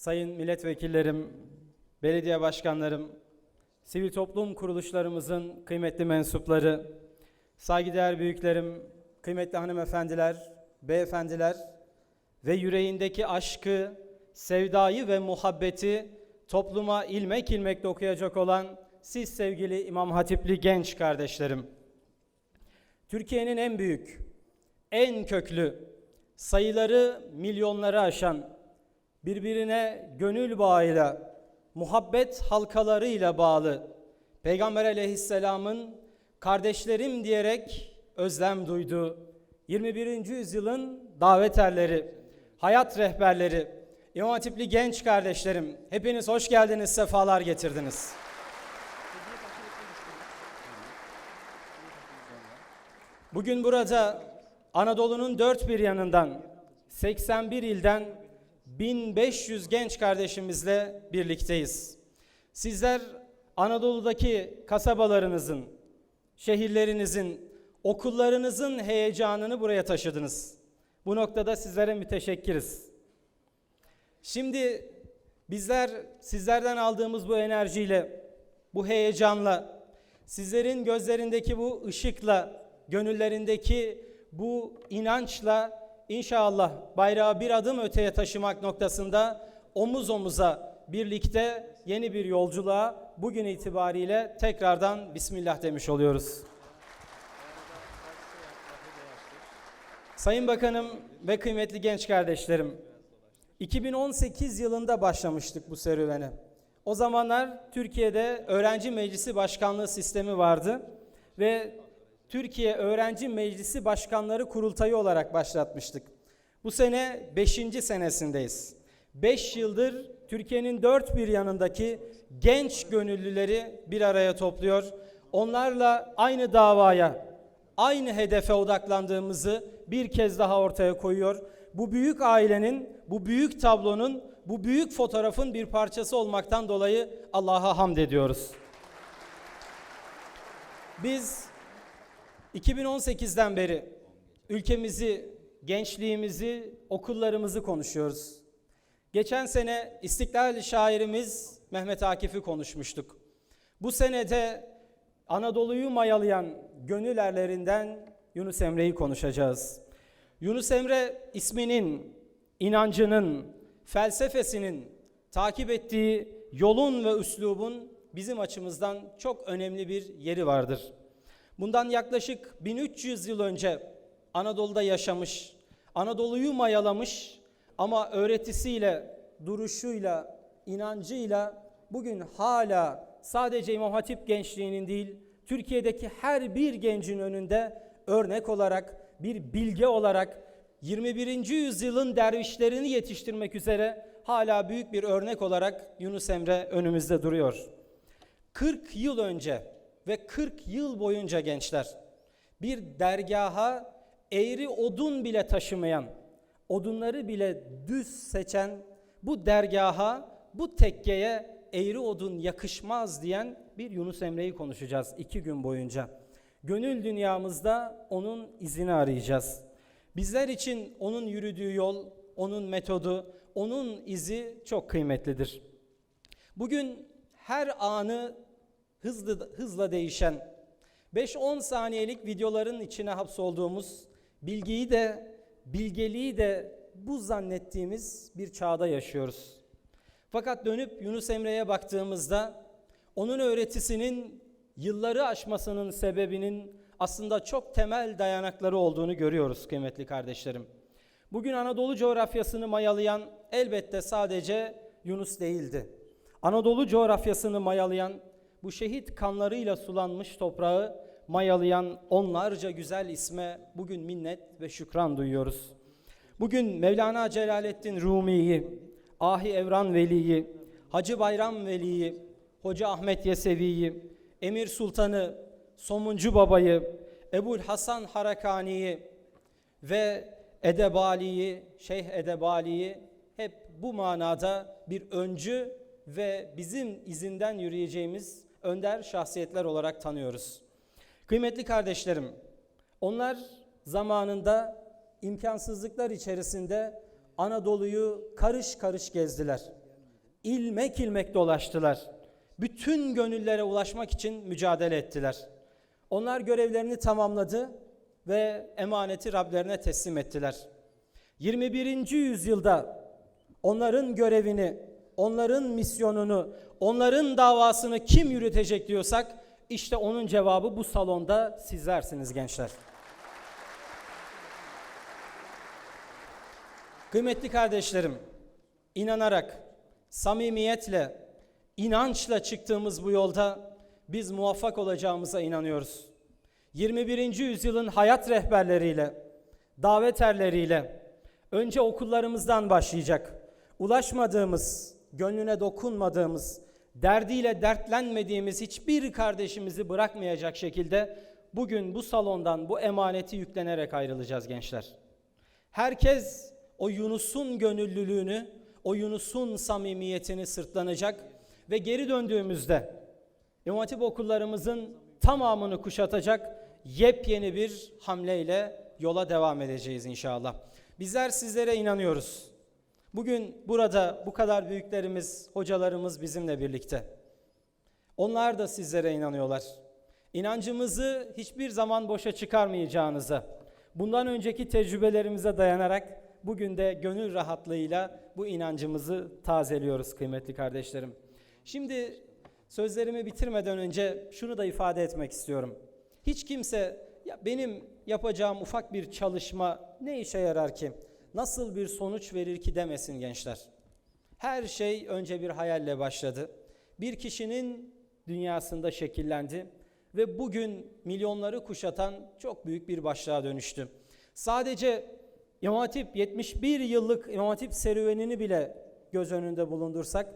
sayın milletvekillerim, belediye başkanlarım, sivil toplum kuruluşlarımızın kıymetli mensupları, saygıdeğer büyüklerim, kıymetli hanımefendiler, beyefendiler ve yüreğindeki aşkı, sevdayı ve muhabbeti topluma ilmek ilmek dokuyacak olan siz sevgili İmam Hatipli genç kardeşlerim. Türkiye'nin en büyük, en köklü, sayıları milyonları aşan, birbirine gönül bağıyla, muhabbet halkalarıyla bağlı Peygamber aleyhisselamın kardeşlerim diyerek özlem duyduğu 21. yüzyılın davet erleri, hayat rehberleri, İmam Hatipli genç kardeşlerim, hepiniz hoş geldiniz, sefalar getirdiniz. Bugün burada Anadolu'nun dört bir yanından 81 ilden 1500 genç kardeşimizle birlikteyiz. Sizler Anadolu'daki kasabalarınızın, şehirlerinizin, okullarınızın heyecanını buraya taşıdınız. Bu noktada sizlere müteşekkiriz. Şimdi bizler sizlerden aldığımız bu enerjiyle, bu heyecanla, sizlerin gözlerindeki bu ışıkla, gönüllerindeki bu inançla inşallah bayrağı bir adım öteye taşımak noktasında omuz omuza birlikte yeni bir yolculuğa bugün itibariyle tekrardan Bismillah demiş oluyoruz. Sayın Bakanım ve kıymetli genç kardeşlerim, 2018 yılında başlamıştık bu serüvene. O zamanlar Türkiye'de öğrenci meclisi başkanlığı sistemi vardı ve Türkiye Öğrenci Meclisi Başkanları Kurultayı olarak başlatmıştık. Bu sene 5. senesindeyiz. 5 yıldır Türkiye'nin dört bir yanındaki genç gönüllüleri bir araya topluyor. Onlarla aynı davaya, aynı hedefe odaklandığımızı bir kez daha ortaya koyuyor. Bu büyük ailenin, bu büyük tablonun, bu büyük fotoğrafın bir parçası olmaktan dolayı Allah'a hamd ediyoruz. Biz 2018'den beri ülkemizi, gençliğimizi, okullarımızı konuşuyoruz. Geçen sene İstiklal şairimiz Mehmet Akif'i konuşmuştuk. Bu senede Anadolu'yu mayalayan gönül erlerinden Yunus Emre'yi konuşacağız. Yunus Emre isminin, inancının, felsefesinin takip ettiği yolun ve üslubun bizim açımızdan çok önemli bir yeri vardır. Bundan yaklaşık 1300 yıl önce Anadolu'da yaşamış, Anadolu'yu mayalamış ama öğretisiyle, duruşuyla, inancıyla bugün hala sadece İmam Hatip gençliğinin değil, Türkiye'deki her bir gencin önünde örnek olarak, bir bilge olarak 21. yüzyılın dervişlerini yetiştirmek üzere hala büyük bir örnek olarak Yunus Emre önümüzde duruyor. 40 yıl önce ve 40 yıl boyunca gençler bir dergaha eğri odun bile taşımayan, odunları bile düz seçen bu dergaha, bu tekkeye eğri odun yakışmaz diyen bir Yunus Emre'yi konuşacağız iki gün boyunca. Gönül dünyamızda onun izini arayacağız. Bizler için onun yürüdüğü yol, onun metodu, onun izi çok kıymetlidir. Bugün her anı hızlı hızla değişen 5-10 saniyelik videoların içine hapsolduğumuz bilgiyi de bilgeliği de bu zannettiğimiz bir çağda yaşıyoruz. Fakat dönüp Yunus Emre'ye baktığımızda onun öğretisinin yılları aşmasının sebebinin aslında çok temel dayanakları olduğunu görüyoruz kıymetli kardeşlerim. Bugün Anadolu coğrafyasını mayalayan elbette sadece Yunus değildi. Anadolu coğrafyasını mayalayan bu şehit kanlarıyla sulanmış toprağı mayalayan onlarca güzel isme bugün minnet ve şükran duyuyoruz. Bugün Mevlana Celaleddin Rumi'yi, Ahi Evran Veli'yi, Hacı Bayram Veli'yi, Hoca Ahmet Yesevi'yi, Emir Sultan'ı, Somuncu Baba'yı, Ebul Hasan Harakani'yi ve Edebali'yi, Şeyh Edebali'yi hep bu manada bir öncü ve bizim izinden yürüyeceğimiz önder şahsiyetler olarak tanıyoruz. Kıymetli kardeşlerim, onlar zamanında imkansızlıklar içerisinde Anadolu'yu karış karış gezdiler. ilmek ilmek dolaştılar. Bütün gönüllere ulaşmak için mücadele ettiler. Onlar görevlerini tamamladı ve emaneti Rablerine teslim ettiler. 21. yüzyılda onların görevini, onların misyonunu, onların davasını kim yürütecek diyorsak işte onun cevabı bu salonda sizlersiniz gençler. Kıymetli kardeşlerim, inanarak, samimiyetle, inançla çıktığımız bu yolda biz muvaffak olacağımıza inanıyoruz. 21. yüzyılın hayat rehberleriyle, davet erleriyle önce okullarımızdan başlayacak. Ulaşmadığımız, gönlüne dokunmadığımız, derdiyle dertlenmediğimiz hiçbir kardeşimizi bırakmayacak şekilde bugün bu salondan bu emaneti yüklenerek ayrılacağız gençler. Herkes o Yunus'un gönüllülüğünü, o Yunus'un samimiyetini sırtlanacak ve geri döndüğümüzde İmam Hatip okullarımızın tamamını kuşatacak yepyeni bir hamleyle yola devam edeceğiz inşallah. Bizler sizlere inanıyoruz. Bugün burada bu kadar büyüklerimiz, hocalarımız bizimle birlikte. Onlar da sizlere inanıyorlar. İnancımızı hiçbir zaman boşa çıkarmayacağınıza, bundan önceki tecrübelerimize dayanarak bugün de gönül rahatlığıyla bu inancımızı tazeliyoruz kıymetli kardeşlerim. Şimdi sözlerimi bitirmeden önce şunu da ifade etmek istiyorum. Hiç kimse ya benim yapacağım ufak bir çalışma ne işe yarar ki? Nasıl bir sonuç verir ki demesin gençler. Her şey önce bir hayalle başladı. Bir kişinin dünyasında şekillendi ve bugün milyonları kuşatan çok büyük bir başlığa dönüştü. Sadece İmam Hatip 71 yıllık İmam Hatip serüvenini bile göz önünde bulundursak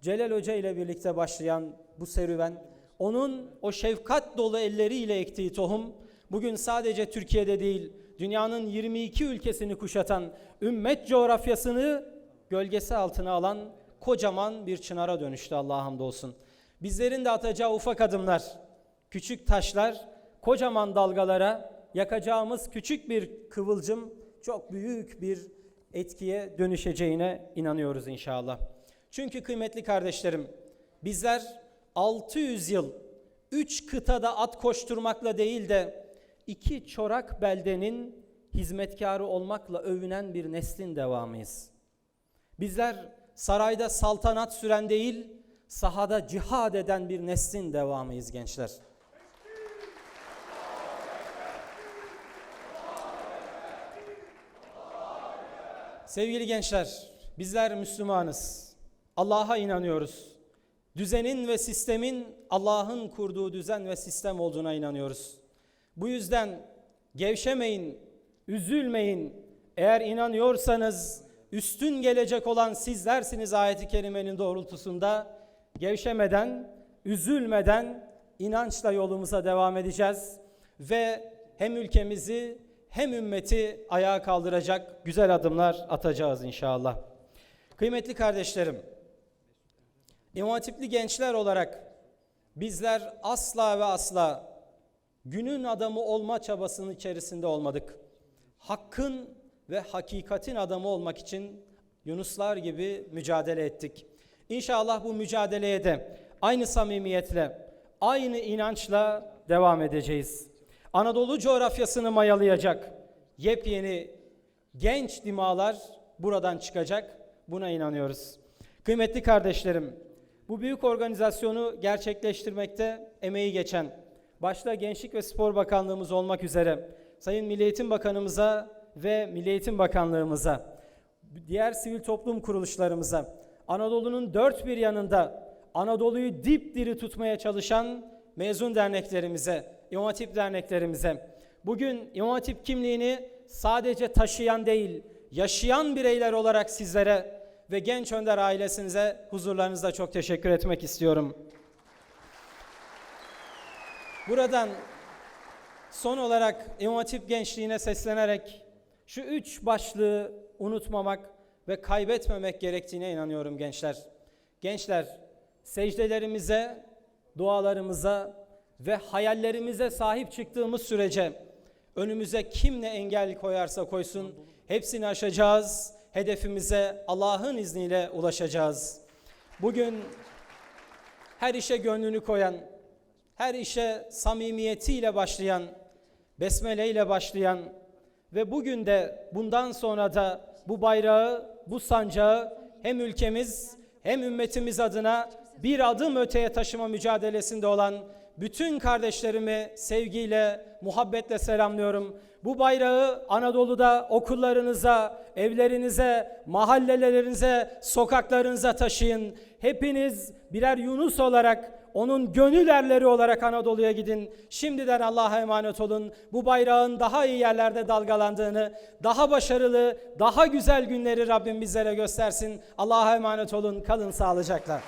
Celal Hoca ile birlikte başlayan bu serüven onun o şefkat dolu elleriyle ektiği tohum bugün sadece Türkiye'de değil dünyanın 22 ülkesini kuşatan ümmet coğrafyasını gölgesi altına alan kocaman bir çınara dönüştü Allah'a hamdolsun. Bizlerin de atacağı ufak adımlar, küçük taşlar, kocaman dalgalara yakacağımız küçük bir kıvılcım çok büyük bir etkiye dönüşeceğine inanıyoruz inşallah. Çünkü kıymetli kardeşlerim bizler 600 yıl 3 kıtada at koşturmakla değil de iki çorak beldenin hizmetkarı olmakla övünen bir neslin devamıyız. Bizler sarayda saltanat süren değil, sahada cihad eden bir neslin devamıyız gençler. Sevgili gençler, bizler Müslümanız. Allah'a inanıyoruz. Düzenin ve sistemin Allah'ın kurduğu düzen ve sistem olduğuna inanıyoruz. Bu yüzden gevşemeyin, üzülmeyin. Eğer inanıyorsanız üstün gelecek olan sizlersiniz ayeti kerimenin doğrultusunda. Gevşemeden, üzülmeden inançla yolumuza devam edeceğiz ve hem ülkemizi hem ümmeti ayağa kaldıracak güzel adımlar atacağız inşallah. Kıymetli kardeşlerim, İmam Hatipli gençler olarak bizler asla ve asla günün adamı olma çabasının içerisinde olmadık. Hakkın ve hakikatin adamı olmak için Yunuslar gibi mücadele ettik. İnşallah bu mücadeleye de aynı samimiyetle, aynı inançla devam edeceğiz. Anadolu coğrafyasını mayalayacak yepyeni genç dimalar buradan çıkacak. Buna inanıyoruz. Kıymetli kardeşlerim, bu büyük organizasyonu gerçekleştirmekte emeği geçen, başta Gençlik ve Spor Bakanlığımız olmak üzere Sayın Milli Eğitim Bakanımıza ve Milli Eğitim Bakanlığımıza, diğer sivil toplum kuruluşlarımıza, Anadolu'nun dört bir yanında Anadolu'yu dipdiri tutmaya çalışan mezun derneklerimize, İmam derneklerimize, bugün İmam kimliğini sadece taşıyan değil, yaşayan bireyler olarak sizlere ve Genç Önder ailesinize huzurlarınızda çok teşekkür etmek istiyorum. Buradan son olarak İmam Hatip gençliğine seslenerek şu üç başlığı unutmamak ve kaybetmemek gerektiğine inanıyorum gençler. Gençler secdelerimize, dualarımıza ve hayallerimize sahip çıktığımız sürece önümüze kim ne engel koyarsa koysun hepsini aşacağız. Hedefimize Allah'ın izniyle ulaşacağız. bugün her işe gönlünü koyan, her işe samimiyetiyle başlayan, besmele ile başlayan ve bugün de bundan sonra da bu bayrağı, bu sancağı hem ülkemiz hem ümmetimiz adına bir adım öteye taşıma mücadelesinde olan bütün kardeşlerimi sevgiyle, muhabbetle selamlıyorum. Bu bayrağı Anadolu'da okullarınıza, evlerinize, mahallelerinize, sokaklarınıza taşıyın. Hepiniz birer Yunus olarak onun gönül erleri olarak Anadolu'ya gidin. Şimdiden Allah'a emanet olun. Bu bayrağın daha iyi yerlerde dalgalandığını, daha başarılı, daha güzel günleri Rabbim bizlere göstersin. Allah'a emanet olun. Kalın sağlıcakla.